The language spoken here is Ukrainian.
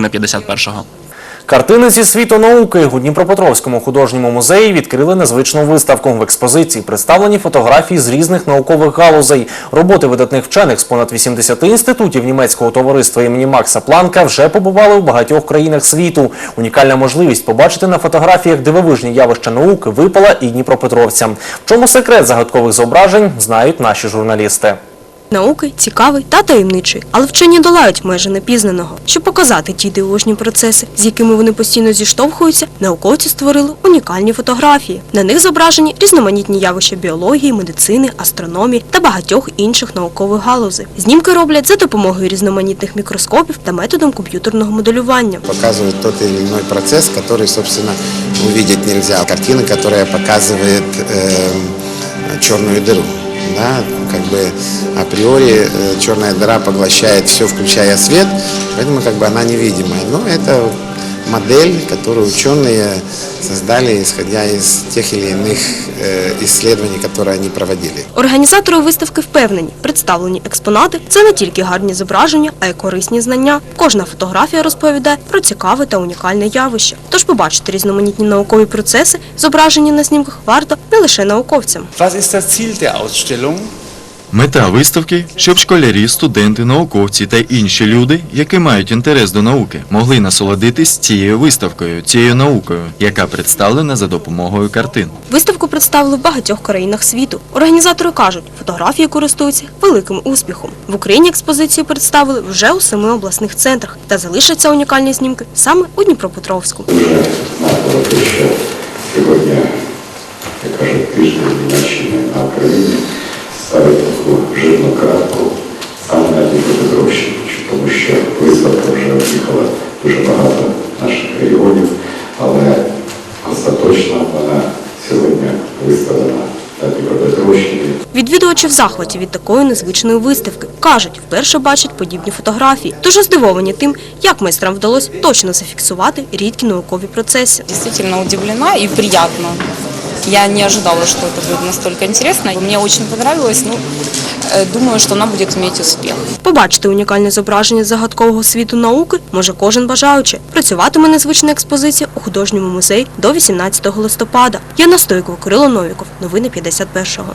на 51-го. Картини зі світу науки у Дніпропетровському художньому музеї відкрили незвичну виставку. В експозиції представлені фотографії з різних наукових галузей. Роботи видатних вчених з понад 80 інститутів німецького товариства імені Макса Планка вже побували у багатьох країнах світу. Унікальна можливість побачити на фотографіях дивовижні явища науки випала і дніпропетровцям. В чому секрет загадкових зображень, знають наші журналісти Науки цікавий та таємничий, але вчені долають майже непізнаного. Щоб показати ті дивовижні процеси, з якими вони постійно зіштовхуються, науковці створили унікальні фотографії. На них зображені різноманітні явища біології, медицини, астрономії та багатьох інших наукових галузей. Знімки роблять за допомогою різноманітних мікроскопів та методом комп'ютерного моделювання. показывает тот или иной процесс, который, собственно, увидеть нельзя. Картина, которая показывает э, черную дыру. Да, как бы априори э, черная дыра поглощает все, включая свет, поэтому как бы она невидимая. Но это модель, которую ученые создали, исходя из тех или иных э, исследований, которые они проводили. Організатори виставки впевнені, представлені експонати це не тільки гарні зображення, а й корисні знання. Кожна фотографія розповідає про цікаве та унікальне явище. Тож побачити різноманітні наукові процеси, зображені на знімках, варто не лише науковцям. Was ist das Ziel der Ausstellung? Мета виставки, щоб школярі, студенти, науковці та інші люди, які мають інтерес до науки, могли насолодитись цією виставкою, цією наукою, яка представлена за допомогою картин. Виставку представили в багатьох країнах світу. Організатори кажуть, фотографії користуються великим успіхом. В Україні експозицію представили вже у семи обласних центрах та залишаться унікальні знімки саме у Дніпропетровську. Сьогодні, кажуть, тиждень на Україні таку жирну крапку саме на Дніпропетровщині, тому що виставка вже об'їхала дуже багато наших регіонів, але остаточно вона сьогодні виставлена на Дніпропетровщині. Відвідувачі в захваті від такої незвичної виставки. Кажуть, вперше бачать подібні фотографії. Дуже здивовані тим, як майстрам вдалося точно зафіксувати рідкі наукові процеси. Действительно удивлена и приятно. Я не ожидала, что это будет настолько интересно. Мне очень понравилось. Ну, э, думаю, что она будет иметь успех. Побачити унікальне зображення загадкового світу науки може кожен бажаючи. Працюватиме незвична експозиція у художньому музеї до 18 листопада. Яна Стойко, Кирило Новіков. Новини 51-го.